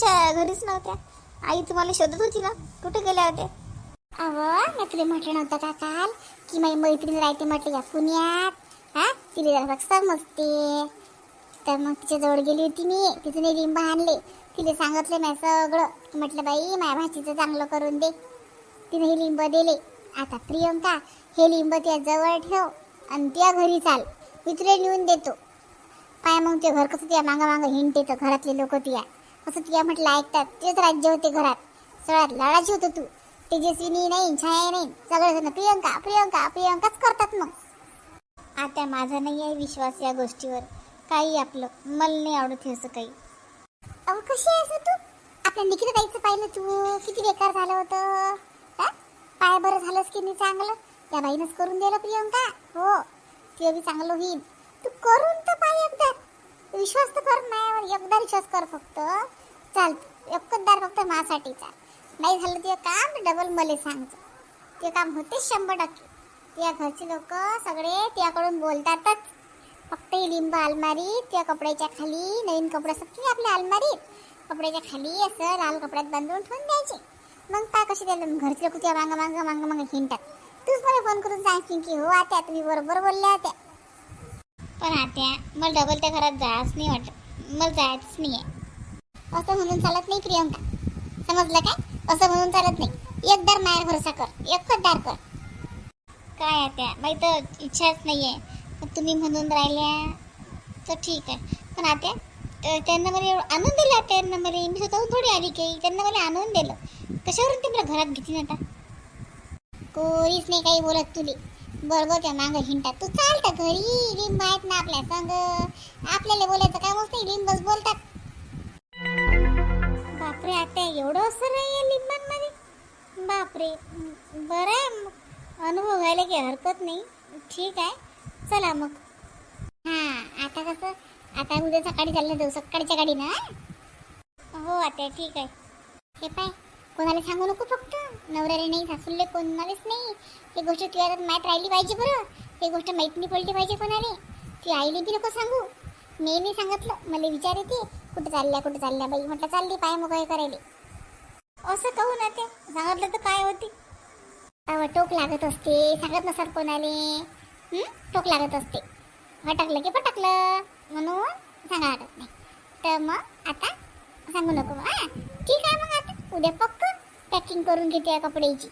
तुमच्या घरीच नव्हत्या. आई तुम्हाला शोधत होती ना? कुठे गेल्या होत्या? अहो मी तुला म्हटलं नव्हतं का काल? की माझी मैत्रीण राहते म्हटलं या पुण्यात. हा? तिला जरा समजते तर मग तिच्याजवळ गेली होती मी. तिथून लिंब आणले. तिला सांगितलं मी सगळं. म्हटलं बाई माझ्या भाचीचं चांगलं करून दे. तिने हे लिंब दिले. आता प्रियंका हे लिंब त्या जवळ ठेव आणि त्या घरी चाल. मी तुला नेऊन देतो. पाय मग ते घर कसं त्या मागा मागं हिंडते तर घरातले लोक तिया असं तुला म्हटलं ऐकतात. तेच राज्य होते घरात. सगळ्यात लाडाची होतं तू. तेजस्विनी नाही छाया नाही. सगळे जण प्रियंका प्रियंका प्रियंकाच करतात मग. आता माझा नाही आहे विश्वास या गोष्टीवर. काही आपलं मला नाही आवडत हे असं काही. अहो कशी आहेस तू? आपल्या निकिता ताईचं पाहिलं तू. किती बेकार झालं होतं. पाय बरं झालंस की नाही चांगलं? त्या बाईनंच करून दिलं प्रियंका. हो ते बी चांगलं होईल. तू करून तर पाय एकदा. विश्वास तर कर नाही एकदा विश्वास कर फक्त. चाल एकदार फक्त माझ्यासाठीचा नाही झालं ते काम डबल मले सांगतो ते काम होते शंभर टक्के. त्या घरचे लोक सगळे त्याकडून बोलतातच. फक्त ही लिंब अलमारी त्या कपड्याच्या खाली नवीन कपडे सगळी आपल्या अलमारीत. कपड्याच्या खाली असं लाल कपड्यात बांधून ठेवून द्यायचे. मग पा कसे त्याला घरचे लोक त्या मागं मागं मागं मागं हिंडतात. तूच मला फोन करून सांगशील की हो आत्या तुम्ही बरोबर बोलल्या होत्या. पण आत्या मला डबल त्या घरात जायच नाही वाटत. मला जायच नाही आहे असं म्हणून चालत नाही प्रियंका. समजलं काय? असं म्हणून चालत नाही. एकदार मायर भरोसा कर. एकदार कर. काय आत्या? बाई तर इच्छाच नाही आहे पण तुम्ही म्हणून राहिल्या तर ठीक आहे. पण आत्या त्यांना मला एवढं आणून दिलं त्यांना मला मी स्वतःहून थोडी आली काही त्यांना मला आणून दिलं. कशावरून ते मला घरात घेतली आता? कोणीच नाही काही बोलत तुले. बरोबर त्या मागं हिंडतात. तू चालतं घरी. लिंब आहेत ना आपल्या संग. आपल्याला बोलायचं काय मस्त लिंबच बोलतात. बापरे आता एवढं असं नाही लिंबांमध्ये? बापरे बरं आहे. मग. अनुभव घ्यायला की हरकत नाही. ठीक आहे. चला मग. हां आता कसं? आता उद्या सकाळी चाललं जाऊ. सकाळच्या गाडीनं ना हो आता ठीक आहे. हे पाय. कोणाला सांगू नको फक्त. नवऱ्याला नाही सासूले कोणालाच नाही. हे गोष्ट तुझ्या हातात माहीत राहिली पाहिजे बरं. हे गोष्ट माहीत नाही पडली पाहिजे कोणाला? ती आईला बी नको सांगू. मी नाही सांगितलं मला विचार येते. कुठं चालल्या कुठं चालल्या बाई? म्हटलं चालली पाय मोकळे करायला. असं कहू ना ते? सांगितलं तर काय होती? टोक लागत असते. सांगत नसत कोणाले? टोक लागत असते. फटकलं की फटकलं म्हणून सांगा लागत नाही. तर मग आता सांगू नको. हा? ठीक आहे मग आता. उद्या पक्क पॅकिंग करून घेते या कपड्याची.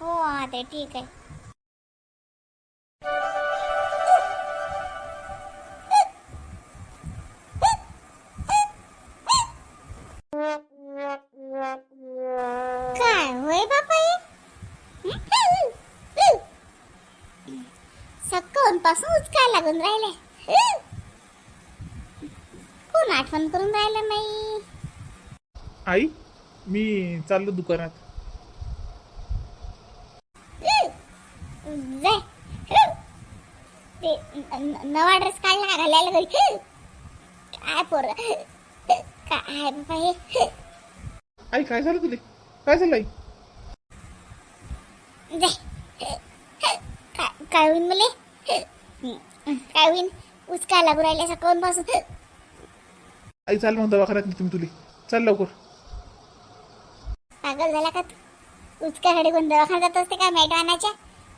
हो आता ठीक आहे. काय होय बापा हे सक्कनपासून उचकाय लागून राहिले. कोण आठवण करून राहिलं नाही? आई मी चाललो दुकानात. ते नवा ड्रेस काढला का घालायला घरी? काय पोर? काय बाबा हे. आई काय झालं तुले? काय झालं आई? काय होईन मले? काय होईन? उचकाय लागू कोणपासून. आई चाल मग दवाखान्यात नेते मी तुले. चाल लवकर. पागल झाला का तू? उचक्याकडे कोण दवाखान्यात जात असते का मॅडवानाच्या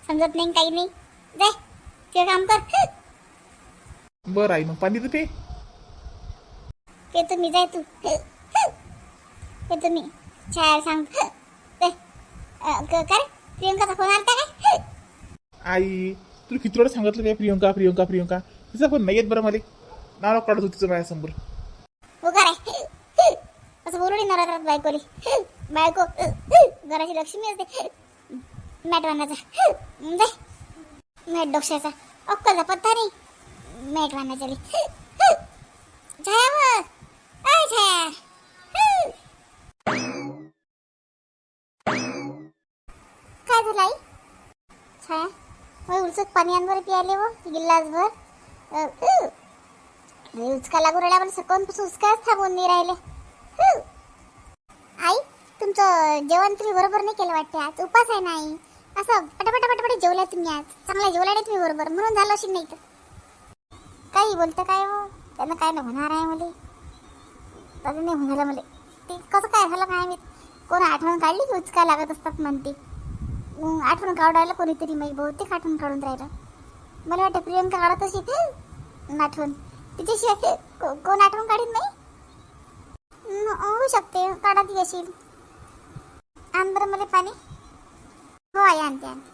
समजत नाही काही नाही. जाय ते काम कर. बरं आई मग पाणी तर पे. ते तुम्ही जाय तू. ते तुम्ही छाया सांग. ते, अं, क- काय प्रियंकाचा फोन आलता काय? आई तुला किती वेळा सांगितलं काय प्रियंका प्रियंका प्रियंका? तिचा फोन नाही येत बरं मला. नाव काढत होती तिचं माझ्यासमोर. हो का रे असं बोलू नवरात्रात बायकोली. बायको घराची लक्ष्मी असते. मॅटवानाचा जाय मॅट डोक्याचा. अक्कलचा पत्ता नाही. मॅटवानाच्या छाया छाया. काय झालं आई? छाया होय उलसक पाणी आणवर पियाले व गिल्लासभर अ, उचका लागू राहिला पण सकून उचकाच थांबून नाही राहिले. हु. तुमचं जेवण तुम्ही बरोबर नाही केलं वाटते आज. उपास आहे नाही असं पटापटा पटापट जेवला तुम्ही आज. चांगला जेवला नाही तुम्ही बरोबर. म्हणून झालं असेल नाही तर काही बोलतं काय हो? त्यानं काय नाही होणार आहे मला. अजून नाही म्हणाला मला. ते कसं काय झालं काय मी कोण आठवण काढली की उचका लागत असतात म्हणते. आठवण काढायला कोणीतरी माही बहुतेक आठवण काढून राहिलं. मला वाटतं प्रियंका काढत अशी ते आठवण. तिच्याशी ते कोण आठवण काढीत नाही होऊ शकते. काढत येशील आण बरं मला पाणी. हो आई आणते आणते.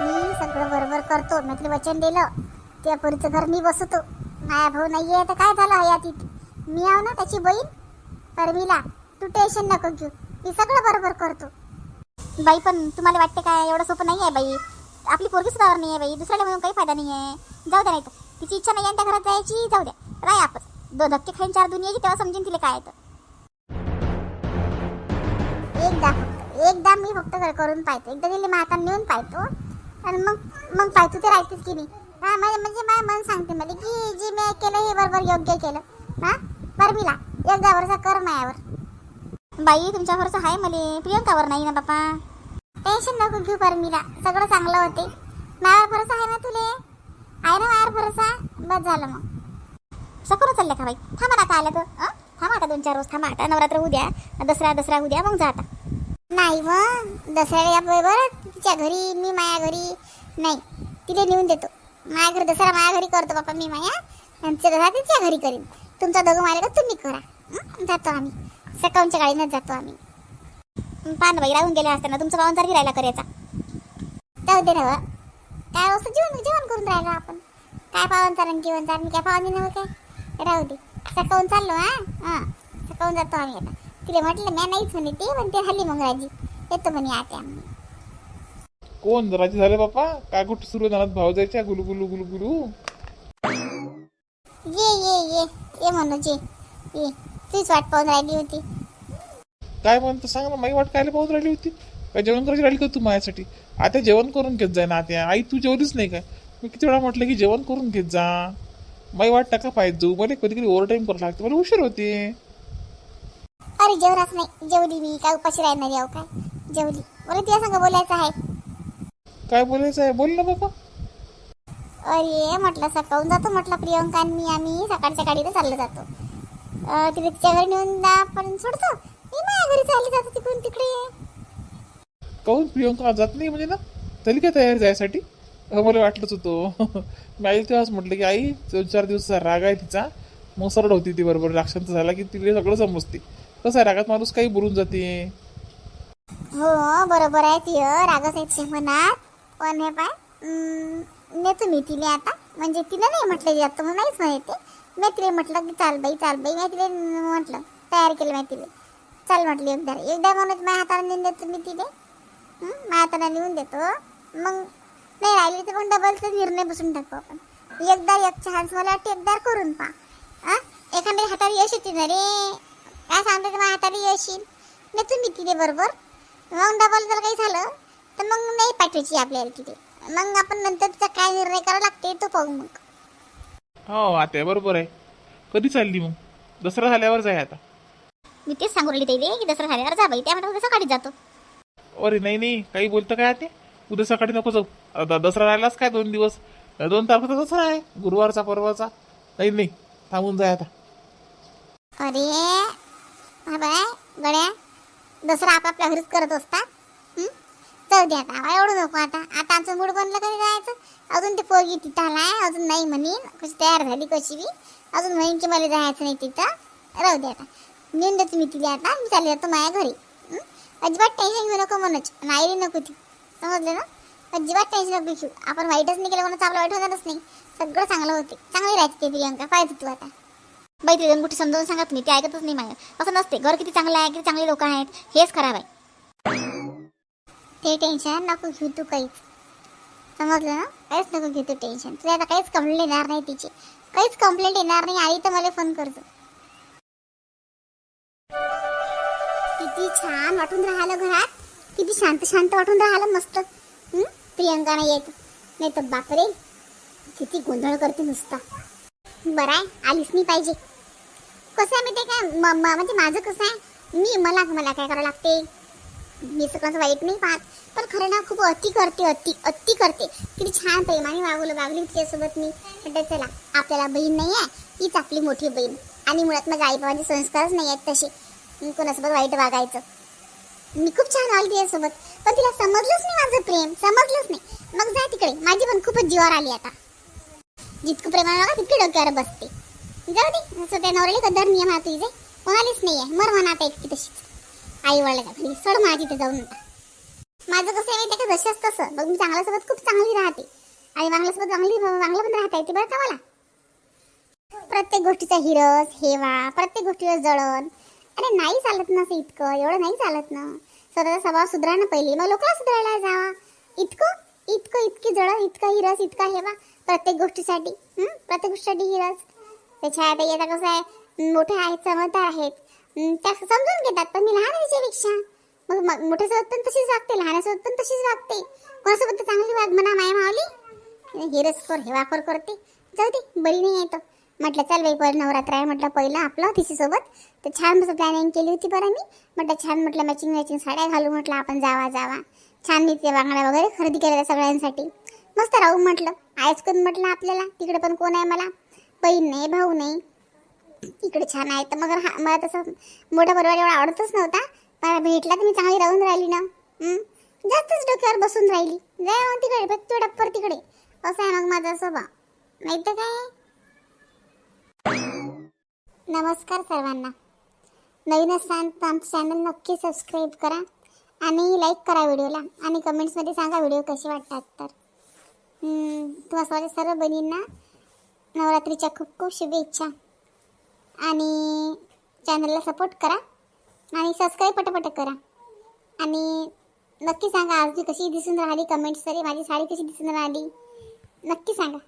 मी सगळं बरोबर करतो म्हटलं वचन दिलं. त्या पोरीचं घर मी बसवतो. माया भाऊ नाहीये तर काय झालं हयातीत मी आहो ना त्याची बहीण? परमिला तू टेन्शन नको घेऊ. मी सगळं बरोबर करतो. बाई पण तुम्हाला वाटते काय एवढं सोपं नाही आहे बाई? आपली पोरगी सुद्धा नाही आहे बाई. दुसऱ्याला म्हणून काही फायदा नाही आहे जाऊ द्या नाही तर. तिची इच्छा नाही आहे त्या घरात जायची जाऊ द्या. राय आपण. दोन धक्के खाईन चार दुनियाची तेव्हा समजेन तिला काय येतं एकदा मी फक्त करून पाहतो. एकदा दिले माता नेऊन पाहतो. आणि मग मग पाहतो ते राहतेच की नाही. हा म्हणजे म्हणजे माझं मन सांगते मला की जे मी केलं हे बरोबर योग्य केलं. हा? परमिला एकदा वरचा कर मायावर बाई तुमच्या भरोसा आहे मला. प्रियंकावर नाही ना बापा. टेन्शन नको घेऊ परमीला. सगळं चांगलं होते. मायावर भरोसा आहे ना तुले? आहे ना मायावर भरोसा? बस झालं मग. सकून चालल्या का बाई? थांबा ना आता आलं तर. थांबा आता दोन चार रोज. थांबा आता. नवरात्र उद्या दसरा दसरा उद्या मग जाता नाही मग दसऱ्याला या बरोबर तिच्या घरी मी माया घरी नाही. तिथे नेऊन देतो. माया घरी दसरा माया घरी करतो बापा मी माया. आमच्या दसरा घरात तिच्या घरी करीन. तुमचा दोघं मारे का तुम्ही करा. जातो आम्ही. सकाळच्या गाडीनंच जातो आम्ही. पान बाई राहून गेल्या असताना तुमचा पाहुणचार बी राहिला करायचा. जाऊ दे ना काय वस्तू जेवण जेवण करून राहिलो आपण. काय पाहुणचार आणि जेवणचार मी काय पाहुणे नव्हते काय? राहू दे. सकाळून चाललो हा? हां. सकाळून जातो आम्ही आता. तिला म्हटलं मी नाहीच म्हणे ते पण ते हल्ली मग राजी. येतो म्हणे आते आम्ही. कोण? राजी झाले बापा काय कुठं सुरू झाला भाव जायच्या? गुलू गुलू गुलू गुलू. ये ये ये ये मनोज. ये ये तुझीच वाट पाहून राहिली होती. काय म्हणतो? सांग ना माई वाट कायला पाहून राहिली होती? काय जेवण करायची राहिली का तू माझ्यासाठी? आता जेवण करून घेत जाय ना आता आई तू जेवलीच नाही काय? मी किती वेळा म्हटलं की जेवण करून घेत जा. माई वाट टाका पाहिजे जाऊ. मला कधी कधी ओव्हर टाईम करावं लागते. मला उशीर होते. अरे जेवणाच नाही. जेवली मी. काय उपाशी राहणार याव काय? जेवली. मला तुला सांग बोलायचं आहे. काय बोलायचं आहे? बोल ना बाबा. अरे म्हटलं सकाळून जातो म्हटलं प्रियंका आणि मी आम्ही. सकाळच्या गाडीनं चाललो जातो. अं, तिच्या घरी नेऊन जा पण सोडतो. मी माझ्या घरी चालली जातो तिकडून तिकडे. काहून प्रियंका जात नाही म्हणजे ना? तरी काय तयार जायसाठी? अहो, मला वाटलंच होतं. मी आई तेव्हाच म्हटलं की आई दोन चार दिवसाचा राग आहे तिचा. मग सरळ होती ती बरोबर. राक्षांत झाला की तिला सगळं समजते. कसं आहे? रागात माणूस काही बोलून जाते. हो बरोबर आहे ती रागच आहे ते पण हे पाय नेतो मी तिने आता. म्हणजे तिला नाही म्हटलं जात मग नाहीच म्हणते मी तिला म्हटलं की चाल बाई चाल बाई. मी तिला म्हटलं तयार केलं मी तिला. चाल म्हटलं एकदा. एकदा म्हणत माझ्या हाताने नेऊन देतो मी तिने माझ्या हाताने नेऊन देतो. मग नाही राहिली तर मग डबलचा निर्णय बसून टाकू आपण. एकदा एक चान्स मला वाटतं एकदा करून पहा. हा? एखाद्या हाताने यश येते ना रे. काय सांगते ते माझ्या हाताला यश येईल नाही तुम्ही तिथे बरोबर. मग डबल जर काही झालं तर मग नाही पाठवायची आपल्याला तिथे. मग आपण नंतरचा काय निर्णय करावा लागते तो पाहू मग. हो आता बरोबर आहे. कधी चालली मग? दसरा झाल्यावर जाय आता. मी तेच सांगू राहिली ताईले की दसरा झाल्यावर जा बाई. त्या म्हणतात सकाळी जातो. अरे नाही नाही. काही बोलतं काय ते? उद्या सकाळी नको जाऊ. आता दसरा राहिलाच काय दोन दिवस? दोन तारखेचा दसरा आहे. गुरुवारचा परवाचा. नाही नाही. थांबून जाय आता. अरे हा बाय गड्या दसरा आपापल्या घरीच करत असतात जाऊ दे आता आवा एवढं नको आता. आता आमचं मूड बनलं कधी जायचं? अजून ते पोरगी तिथं आलाय अजून नाही म्हणीन. कशी तयार झाली कशी बी. अजून म्हणीन की मला जायचं नाही तिथं. राहू दे आता. नेऊन देतो मी तिला आता मी चालले जातो माझ्या घरी. अजिबात टेन्शन घेऊ नको मनोज. नाही नको ती. समजलं ना? अजिबात टेन्शन नको घेऊ. आपण वाईटच नाही केलं म्हणून आपलं वाईट होणारच नाही. सगळं चांगलं होते. चांगली राहते ते प्रियंका. पाहिजे तू आता. बाई ते दोन गोष्टी समजावून सांगत नाही ते ऐकतच नाही माझ्या. असं नसते. घर किती चांगलं आहे किती चांगले लोक आहेत हेच खराब आहे. ते टेन्शन नको घेऊ तू काहीच. समजलं ना? काहीच नको घेऊ तू टेन्शन तुला आता काहीच कंप्लेंट येणार नाही तिची. काहीच कंप्लेंट येणार नाही. आई तर मला फोन करतो. किती छान वाटून राहिलं घरात. किती शांत शांत वाटून राहिलं मस्त. हं? प्रियंका नाही येत. नाही तर बापरे. किती गोंधळ करते नुसता. बरं आहे. आलीच नाही पाहिजे. कसं आहे माहिती काय? म- म- म्हणजे माझं कसं आहे? मी मला मला काय करावं लागते? मी सगळं वाईट नाही पाहत. पण खरं ना खूप अति करते अति अति करते. किती छान प्रेमाने वागवलं वागली तिच्यासोबत मी. म्हटलं चला आपल्याला बहीण नाही आहे हीच आपली मोठी बहीण. आणि मुळात मग आईबाबांचे संस्कारच नाही आहेत तसे. मी कोणासोबत वाईट वागायचं? मी खूप छान वागली तिच्यासोबत. पण तिला समजलंच नाही माझं प्रेम. समजलंच नाही. मग जा तिकडे. माझी पण खूपच जीवावर आली आता. जितकं प्रेमाने वागा तितके डोक्यावर बसते. जाऊ दे. असं नवऱ्याला कदर नियम हा तुझे कोणालीच नाही आहे मर म्हणा आता एकटी तशीच. आई वडिलाच्या घरी सोड माझी तिथे जाऊन आता. माझं कसं आहे माहिती का? जशाच तसं. मग मी चांगल्यासोबत खूप चांगली राहते. आणि वांगल्यासोबत चांगली चांगलं पण राहता येते. बरं का मला? प्रत्येक गोष्टीचा हिरस हेवा प्रत्येक गोष्टीवर जळण. अरे नाही चालत ना असं इतकं. एवढं नाही चालत ना. स्वतःचा स्वभाव सुधरा ना पहिले. मग लोकांना सुधारायला जावा. इतकं इतकं इतकी जळण इतका हिरस इतका हेवा. प्रत्येक गोष्टीसाठी प्रत्येक गोष्टीसाठी हिरस. त्याच्या आता आता कसं आहे मोठे आहेत समजदार आहेत. त्या समजून घेतात पण मी लहान आहे तिच्यापेक्षा मग मोठ्यासोबत पण तशीच वागते लहानासोबत पण तशीच वागते. कोणासोबत तर चांगली वाग म्हणा माया मावली? हिरसखोर हेवाखोर करते. जाऊ दे बरी नाही येतो म्हटलं चल बाई पर नवरात्र आहे म्हटलं पहिलं आपलं तिच्यासोबत. तर छान मस्त प्लॅनिंग केली होती बरं मी. म्हटलं छान म्हटलं मॅचिंग मॅचिंग साड्या घालू म्हटलं आपण जावा जावा. छान मी ते बांगड्या वगैरे खरेदी केल्या सगळ्यांसाठी. मस्त राहू म्हटलं. आयच करून म्हटलं आपल्याला तिकडे पण कोण आहे मला? बहीण नाही भाऊ नाही. इकडे छान आहे. तर मग हा मला तसं मोठा परिवार एवढा आवडतच नव्हता. पण भेटला तर मी चांगली राहून राहिली ना. जास्तच डोक्यावर बसून राहिली. जाय मग तिकडे बघ तू डप्पर तिकडे. असं आहे मग माझा स्वभाव. नाही तर काय? नमस्कार सर्वांना. नवीन असताना आमचं चॅनल नक्की सबस्क्राईब करा आणि लाईक करा व्हिडिओला. आणि कमेंट्समध्ये सांगा व्हिडिओ कसे वाटतात तर. हं, तुम्हा सर्व बहिणींना नवरात्रीच्या खूप खूप शुभेच्छा. आणि चॅनलला सपोर्ट करा. आणि सबस्क्राईब पटापट करा. आणि नक्की सांगा आज मी कशी दिसून राहिली कमेंट्स तरी माझी साडी कशी दिसून राहिली नक्की सांगा.